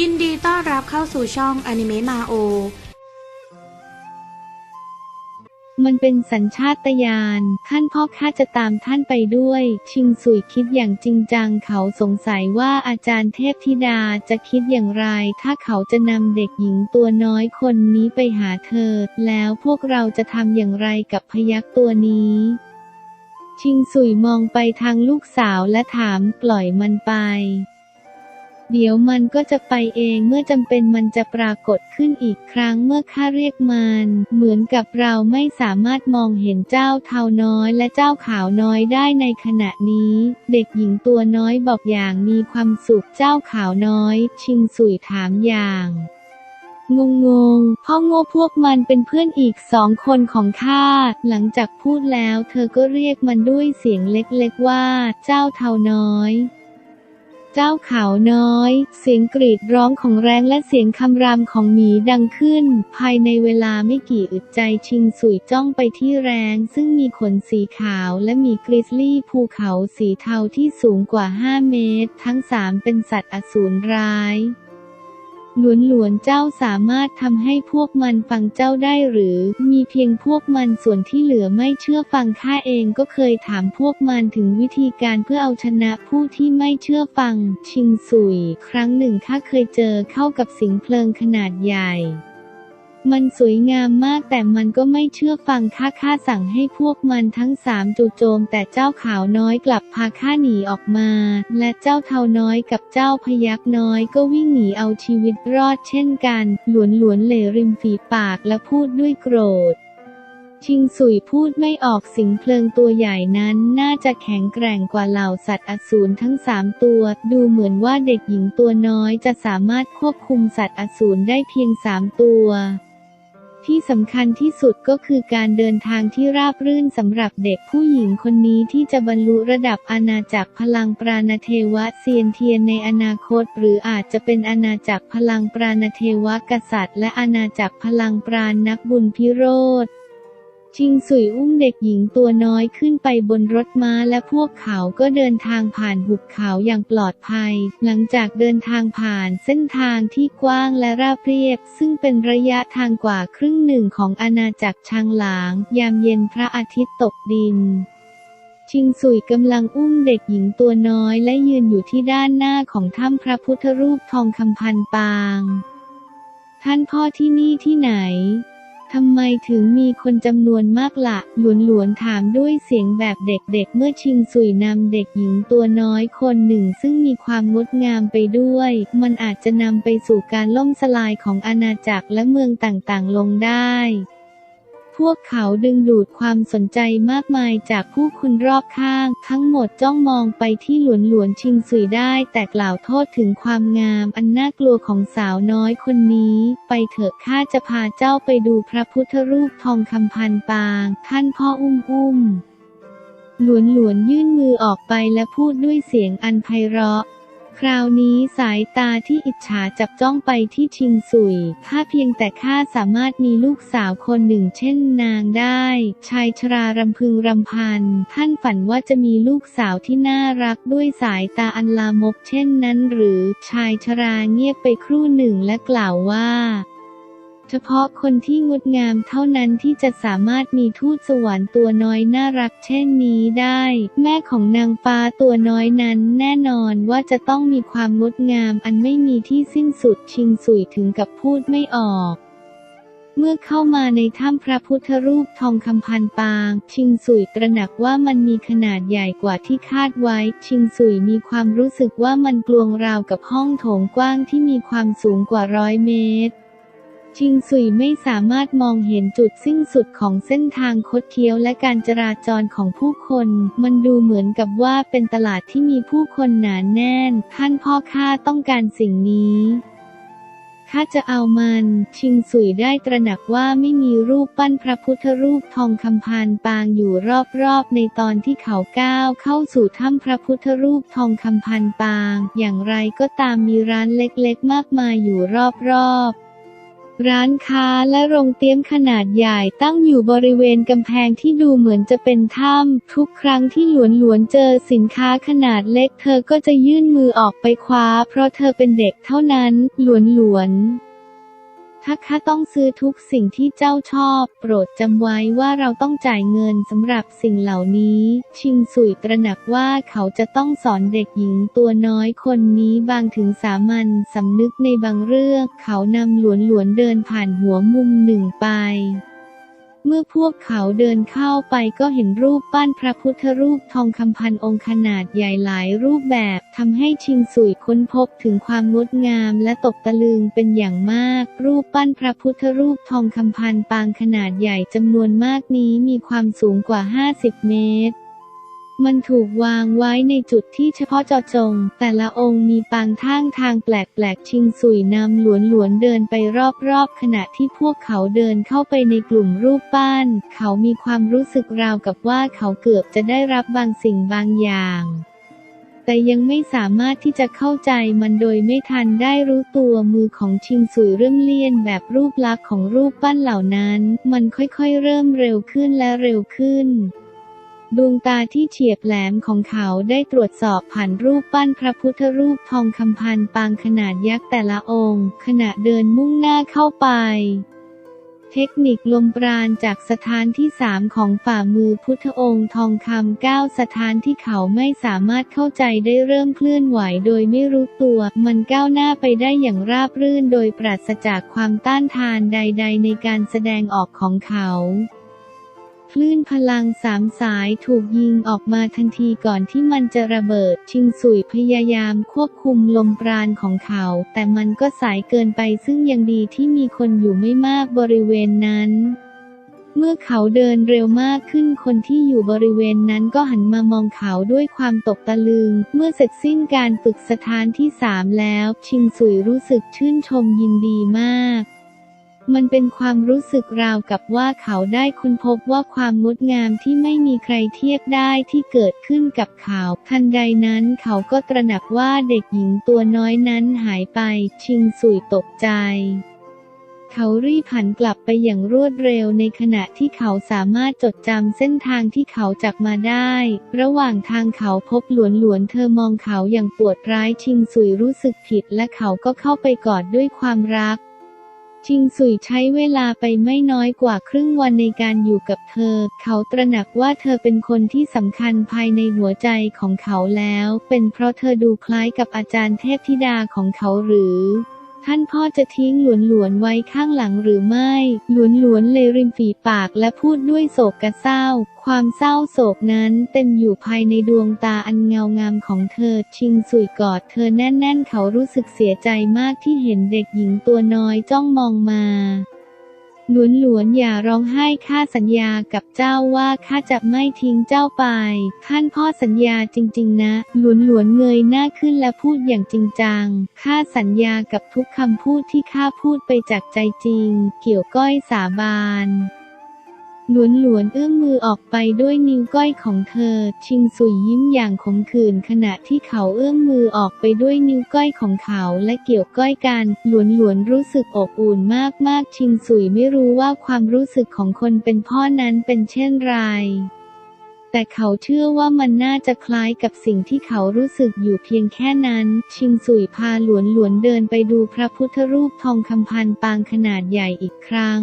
ยินดีต้อนรับเข้าสู่ช่องอนิเมะมาโอ มันเป็นสัญชาตญาณท่านพ่อข้าจะตามท่านไปด้วย ชิงสุยคิดอย่างจริงจังเขาสงสัยว่าอาจารย์เทพธิดาจะคิดอย่างไร ถ้าเขาจะนำเด็กหญิงตัวน้อยคนนี้ไปหาเธอ แล้วพวกเราจะทำอย่างไรกับพยักตัวนี้ ชิงสุยมองไปทางลูกสาวและถามปล่อยมันไป เดี๋ยวมันก็จะไปเองเมื่อจำเป็นมันจะปรากฏขึ้นอีกครั้งเมื่อข้าเรียกมัน เหมือนกับเราไม่สามารถมองเห็นเจ้าเทาน้อยและเจ้าขาวน้อยได้ในขณะนี้ เด็กหญิงตัวน้อยบอกอย่างมีความสุขเจ้าขาวน้อย ชิงสุยถามอย่างงงงๆพ่อโง่พวกมันเป็นเพื่อนอีกสองคนของข้า หลังจากพูดแล้วเธอก็เรียกมันด้วยเสียงเล็กๆว่า เจ้าเทาน้อย เจ้าขาวน้อย เสียงกรีดร้องของแรงและเสียงคำรามของหมีดังขึ้น ภายในเวลาไม่กี่อึดใจชิงสุยจ้องไปที่แรงซึ่งมีขนสีขาวและมีกริซลี่ภูเขาสีเทาที่สูงกว่า 5 เมตร ทั้งสามเป็นสัตว์อสูรร้าย หลวนๆเจ้าสามารถทำให้พวกมันฟังเจ้าได้หรือ มีเพียงพวกมันส่วนที่เหลือไม่เชื่อฟังข้าเองก็เคยถามพวกมันถึงวิธีการเพื่อเอาชนะผู้ที่ไม่เชื่อฟัง ชิงสุย ครั้งหนึ่งข้าเคยเจอเข้ากับสิงเพลิงขนาดใหญ่ มันสวยงามมากแต่มันก็ไม่เชื่อฟังข้าข้าสั่งให้พวกมันทั้งสามจู่โจมแต่เจ้าขาวน้อยกลับพาข้าหนีออกมา และเจ้าเทาน้อยกับเจ้าพยักน้อยก็วิ่งหนีเอาชีวิตรอดเช่นกัน หลวนหลวนเหลริมฝีปากและพูดด้วยโกรธชิงสุยพูดไม่ออกสิงเพลิงตัวใหญ่นั้นน่าจะแข็งแกร่งกว่าเหล่าสัตว์อสูรทั้งสามตัว ดูเหมือนว่าเด็กหญิงตัวน้อยจะสามารถควบคุมสัตว์อสูรได้เพียงสามตัว ที่สำคัญที่สุดก็คือการเดินทางที่ราบรื่นสำหรับเด็กผู้หญิงคนนี้ที่จะบรรลุระดับอาณาจักรพลังปราณเทวะเซียนเทียนในอนาคต หรืออาจจะเป็นอาณาจักรพลังปราณเทวะกษัตริย์ และอาณาจักรพลังปราณนักบุญพิโรธ ชิงสุยอุ้มเด็กหญิงตัวน้อยขึ้นไปบนรถม้าและพวกเขาก็เดินทางผ่านหุบเขาอย่างปลอดภัย หลังจากเดินทางผ่านเส้นทางที่กว้างและราบเรียบ ซึ่งเป็นระยะทางกว่าครึ่งหนึ่งของอาณาจักรชางหลาง ยามเย็นพระอาทิตย์ตกดินชิงสุยกำลังอุ้มเด็กหญิงตัวน้อยและยืนอยู่ที่ด้านหน้าของถ้ำพระพุทธรูปทองคำพันปาง ท่านพ่อที่นี่ที่ไหน ทำไมถึงมีคนจำนวนมากละหลวนหลวนๆถามด้วยเสียงแบบเด็กๆ เมื่อชิงสุยนำเด็กหญิงตัวน้อยคนหนึ่งซึ่งมีความงดงามไปด้วย มันอาจจะนำไปสู่การล่มสลายของอาณาจักรและเมืองต่างๆ ลงได้ พวกเขาดึงดูดความสนใจมากมายจากผู้คนรอบข้าง ทั้งหมดจ้องมองไปที่หลวนหลวนชิงสุยได้ แต่กล่าวโทษถึงความงามอันน่ากลัวของสาวน้อยคนนี้ ไปเถอะข้าจะพาเจ้าไปดูพระพุทธรูปทองคำพันปาง ท่านพ่ออุ้มอุ้มหลวนหลวนยื่นมือออกไปและพูดด้วยเสียงอันไพเราะ คราวนี้สายตาที่อิจฉาจับจ้องไปที่ชิงสุย ถ้าเพียงแต่ข้าสามารถมีลูกสาวคนหนึ่งเช่นนางได้ ชายชรารำพึงรำพัน ท่านฝันว่าจะมีลูกสาวที่น่ารักด้วยสายตาอันลามกเช่นนั้นหรือ ชายชราเงียบไปครู่หนึ่งและกล่าวว่า เฉพาะคนที่งดงามเท่านั้นที่จะสามารถมีทูตสวรรค์ตัวน้อยน่ารักเช่นนี้ได้ แม่ของนางฟ้าตัวน้อยนั้นแน่นอนว่าจะต้องมีความงดงามอันไม่มีที่สิ้นสุดชิงสุยถึงกับพูดไม่ออกเมื่อเข้ามาในถ้ำพระพุทธรูปทองคำพันปาง ชิงสุยตระหนักว่ามันมีขนาดใหญ่กว่าที่คาดไว้ ชิงสุยมีความรู้สึกว่ามันกลวงราวกับห้องโถงกว้างที่มีความสูงกว่าร้อยเมตร ชิงสุยไม่สามารถมองเห็นจุดสิ้นสุดของเส้นทางคดเคี้ยวและการจราจรของผู้คน มันดูเหมือนกับว่าเป็นตลาดที่มีผู้คนหนานแน่น ท่านพ่อข้าต้องการสิ่งนี้ข้าจะเอามัน ชิงสุยได้ตระหนักว่าไม่มีรูปปั้นพระพุทธรูปทองคำพานปางอยู่รอบๆ ในตอนที่เขาก้าวเข้าสู่ถ้ำพระพุทธรูปทองคำพันปาง อย่างไรก็ตามมีร้านเล็กๆ มากมายอยู่รอบๆ ร้านค้าและโรงเตี้ยมขนาดใหญ่ตั้งอยู่บริเวณกำแพงที่ดูเหมือนจะเป็นถ้ำทุกครั้งที่หลวนหลวนๆเจอสินค้าขนาดเล็ก เธอก็จะยื่นมือออกไปคว้า เพราะเธอเป็นเด็กเท่านั้น หลวนหลวนๆ ถ้าข้าต้องซื้อทุกสิ่งที่เจ้าชอบ โปรดจำไว้ว่าเราต้องจ่ายเงินสำหรับสิ่งเหล่านี้ ชิงสุยตระหนักว่าเขาจะต้องสอนเด็กหญิงตัวน้อยคนนี้บางถึงสามัญสำนึกในบางเรื่อง เขานำหลวนหลวนๆเดินผ่านหัวมุมหนึ่งไป เมื่อพวกเขาเดินเข้าไปก็เห็นรูปปั้นพระพุทธรูปทองคำพันองค์ขนาดใหญ่หลายรูปแบบทำให้ชิงสุยค้นพบถึงความงดงามและตกตะลึงเป็นอย่างมาก รูปปั้นพระพุทธรูปทองคำพันปางขนาดใหญ่จำนวนมากนี้มีความสูงกว่า 50 เมตร มันถูกวางไว้ในจุดที่เฉพาะเจาะจง แต่ละองค์มีปางท่างทางแปลกๆ ชิงสุยนำหลวนหลวนๆเดินไปรอบๆ ขณะที่พวกเขาเดินเข้าไปในกลุ่มรูปปั้น เขามีความรู้สึกราวกับว่าเขาเกือบจะได้รับบางสิ่งบางอย่างแต่ยังไม่สามารถที่จะเข้าใจมันโดยไม่ทันได้รู้ตัวมือของชิงสุยเริ่มเลี่ยนแบบรูปลักษณ์ของรูปปั้นเหล่านั้น มันค่อยๆเริ่มเร็วขึ้นและเร็วขึ้น ดวงตาที่เฉียบแหลมของเขาได้ตรวจสอบผ่านรูปปั้นพระพุทธรูปทองคำพันปางขนาดยักษ์แต่ละองค์ ขณะเดินมุ่งหน้าเข้าไป เทคนิคลมปราณจากสถานที่สามของฝ่ามือพุทธองค์ทองคำเก้าสถานที่เขาไม่สามารถเข้าใจได้เริ่มเคลื่อนไหวโดยไม่รู้ตัว มันก้าวหน้าไปได้อย่างราบรื่นโดยปราศจากความต้านทานใด ๆ ในการแสดงออกของเขา คลื่นพลังสามสายถูกยิงออกมาทันทีก่อนที่มันจะระเบิด ชิงสุยพยายามควบคุมลมปราณของเขา แต่มันก็สายเกินไปซึ่งยังดีที่มีคนอยู่ไม่มากบริเวณนั้นเมื่อเขาเดินเร็วมากขึ้นคนที่อยู่บริเวณนั้นก็หันมามองเขาด้วยความตกตะลึง เมื่อเสร็จสิ้นการฝึกสถานที่สามแล้ว ชิงสุยรู้สึกชื่นชมยินดีมาก มันเป็นความรู้สึกราวกับว่าเขาได้ค้นพบว่าความงดงามที่ไม่มีใครเทียบได้ที่เกิดขึ้นกับเขา ทันใดนั้นเขาก็ตระหนักว่าเด็กหญิงตัวน้อยนั้นหายไป ชิงสุยตกใจเขารีบหันกลับไปอย่างรวดเร็วในขณะที่เขาสามารถจดจำเส้นทางที่เขาจักมาได้ ระหว่างทางเขาพบหลวนหลวนเธอมองเขาอย่างปวดร้ายชิงสุยรู้สึกผิดและเขาก็เข้าไปกอดด้วยความรัก ชิงสุยใช้เวลาไปไม่น้อยกว่าครึ่งวันในการอยู่กับเธอ เขาตระหนักว่าเธอเป็นคนที่สำคัญภายในหัวใจของเขาแล้ว เป็นเพราะเธอดูคล้ายกับอาจารย์เทพธิดาของเขาหรือ ท่านพ่อจะทิ้งหลวนหลวนๆไว้ข้างหลังหรือไม่ หลวนหลวนๆเลยริมฝีปากและพูดด้วยโศกกระเศร้า ความเศร้าโศกนั้นเต็มอยู่ภายในดวงตาอันเงางามของเธอ ชิงสุยกอดเธอแน่นๆ เขารู้สึกเสียใจมากที่เห็นเด็กหญิงตัวน้อยจ้องมองมา ลวนหลวนๆอย่าร้องไห้ข้าสัญญากับเจ้าว่าข้าจะไม่ทิ้งเจ้าไปท่านพ่อสัญญาจริงๆนะหลวนหลวนๆเงยหน้าขึ้นและพูดอย่างจริงจังข้าสัญญากับทุกคำพูดที่ข้าพูดไปจากใจจริง เกี่ยวก้อยสาบาน หลวนหลวนเอื้อมมือออกไปด้วยนิ้วก้อยของเธอ ชิงสุยยิ้มอย่างขมขื่นขณะที่เขาเอื้อมมือออกไปด้วยนิ้วก้อยของเขาและเกี่ยวก้อยกัน หลวนหลวนรู้สึกอบอุ่นมากๆชิงสุยไม่รู้ว่าความรู้สึกของคนเป็นพ่อนั้นเป็นเช่นไรแต่เขาเชื่อว่ามันน่าจะคล้ายกับสิ่งที่เขารู้สึกอยู่เพียงแค่นั้น ชิงสุยพาหลวนหลวนเดินไปดูพระพุทธรูปทองคำพันปางขนาดใหญ่อีกครั้ง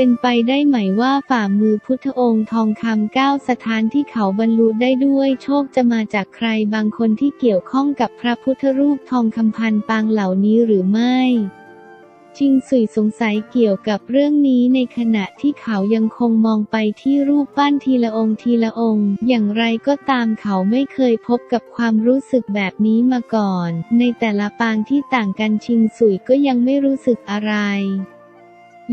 เป็นไปได้ไหมว่าฝ่ามือพุทธองค์ทองคำเก้าสถานที่เขาบรรลุได้ด้วยโชคจะมาจากใครบางคนที่เกี่ยวข้องกับพระพุทธรูปทองคำพันปางเหล่านี้หรือไม่ชิงสุยสงสัยเกี่ยวกับเรื่องนี้ในขณะที่เขายังคงมองไปที่รูปปั้นทีละองค์ทีละองค์ อย่างไรก็ตามเขาไม่เคยพบกับความรู้สึกแบบนี้มาก่อน ในแต่ละปางที่ต่างกันชิงสุยก็ยังไม่รู้สึกอะไร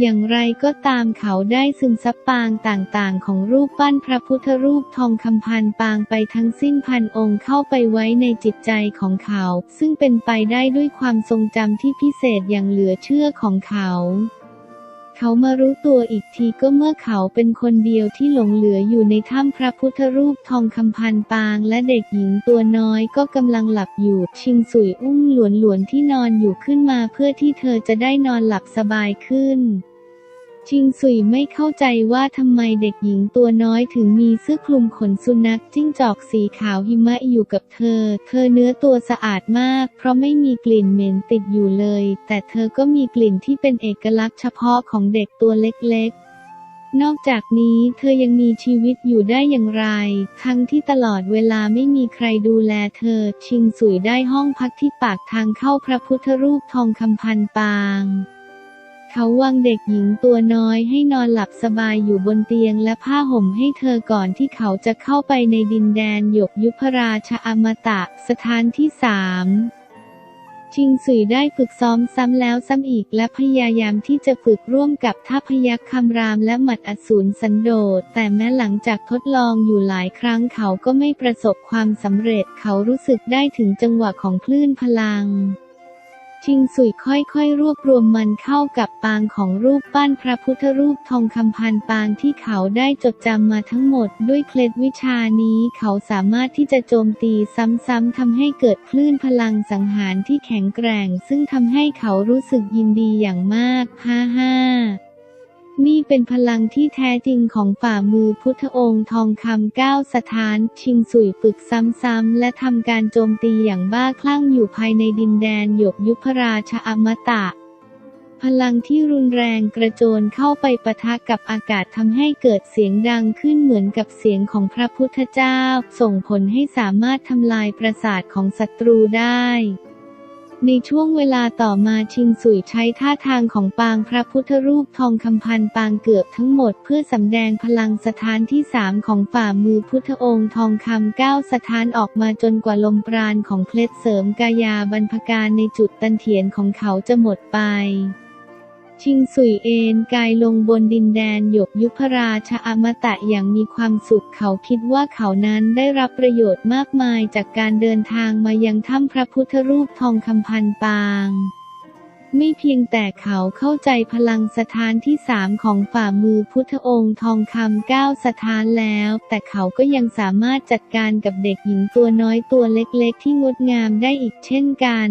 อย่างไรก็ตามเขาได้ซึมซับปางต่างๆ ของรูปปั้นพระพุทธรูปทองคำพันปางไปทั้งสิ้นพันองค์เข้าไปไว้ในจิตใจของเขา ซึ่งเป็นไปได้ด้วยความทรงจำที่พิเศษอย่างเหลือเชื่อของเขา เขามารู้ตัวอีกทีก็เมื่อเขาเป็นคนเดียวที่หลงเหลืออยู่ในถ้ำพระพุทธรูปทองคำพันปางและเด็กหญิงตัวน้อยก็กำลังหลับอยู่ ชิงสุยอุ้มหลวนหลวนที่นอนอยู่ขึ้นมาเพื่อที่เธอจะได้นอนหลับสบายขึ้น ชิงสุยไม่เข้าใจว่าทำไมเด็กหญิงตัวน้อยถึงมีเสื้อคลุมขนสุนัขจิ้งจอกสีขาวหิมะอยู่กับเธอ เธอเนื้อตัวสะอาดมาก เพราะไม่มีกลิ่นเหม็นติดอยู่เลย แต่เธอก็มีกลิ่นที่เป็นเอกลักษณ์เฉพาะของเด็กตัวเล็กนอกจากนี้เธอยังมีชีวิตอยู่ได้อย่างไร ทั้งที่ตลอดเวลาไม่มีใครดูแลเธอ ชิงสุยได้ห้องพักที่ปากทางเข้าพระพุทธรูปทองคำพันปาง เขาวางเด็กหญิงตัวน้อยให้นอนหลับสบายอยู่บนเตียงและผ้าห่มให้เธอก่อนที่เขาจะเข้าไปในดินแดนหยกยุพราชอมตะ สถานที่สามชิงสุยได้ฝึกซ้อมซ้ำแล้วซ้ำอีกและพยายามที่จะฝึกร่วมกับทัพยักษ์คำรามและหมัดอสูรสันโดษ แต่แม้หลังจากทดลองอยู่หลายครั้งเขาก็ไม่ประสบความสำเร็จ เขารู้สึกได้ถึงจังหวะของคลื่นพลัง ชิงสุยค่อยๆ รวบรวมมันเข้ากับปางของรูปปั้นพระพุทธรูปทองคำพันปางที่เขาได้จดจำมาทั้งหมด ด้วยเคล็ดวิชานี้เขาสามารถที่จะโจมตีซ้ำๆทำให้เกิดคลื่นพลังสังหารที่แข็งแกร่ง ซึ่งทำให้เขารู้สึกยินดีอย่างมาก ฮ่าฮ่า นี่เป็นพลังที่แท้จริงของฝ่ามือพุทธองค์ทองคำเก้าสถาน ชิงสุยฝึกซ้ำๆและทำการโจมตีอย่างบ้าคลั่งอยู่ภายในดินแดนหยกยุพราชอมตะ พลังที่รุนแรงกระโจนเข้าไปปะทะกับอากาศทำให้เกิดเสียงดังขึ้นเหมือนกับเสียงของพระพุทธเจ้า ส่งผลให้สามารถทำลายประสาทของศัตรูได้ ในช่วงเวลาต่อมาชิงสุยใช้ท่าทางของปางพระพุทธรูปทองคำพันปางเกือบทั้งหมดเพื่อสำแดงพลังสถานที่สามของฝ่ามือพุทธองค์ทองคำก้าสถานออกมาจนกว่าลมปราณของเคล็ดเสริมกายาบรรพการในจุดตันเถียนของเขาจะหมดไป ชิงสุยเอนกายลงบนดินแดนหยกยุพราชอมตะอย่างมีความสุขเขาคิดว่าเขานั้นได้รับประโยชน์มากมายจากการเดินทางมายังถ้ำพระพุทธรูปทองคำพันปาง ไม่เพียงแต่เขาเข้าใจพลังสถานที่สามของฝ่ามือพุทธองค์ทองคำเก้าสถานแล้ว แต่เขาก็ยังสามารถจัดการกับเด็กหญิงตัวน้อยตัวเล็กๆ ที่งดงามได้อีกเช่นกัน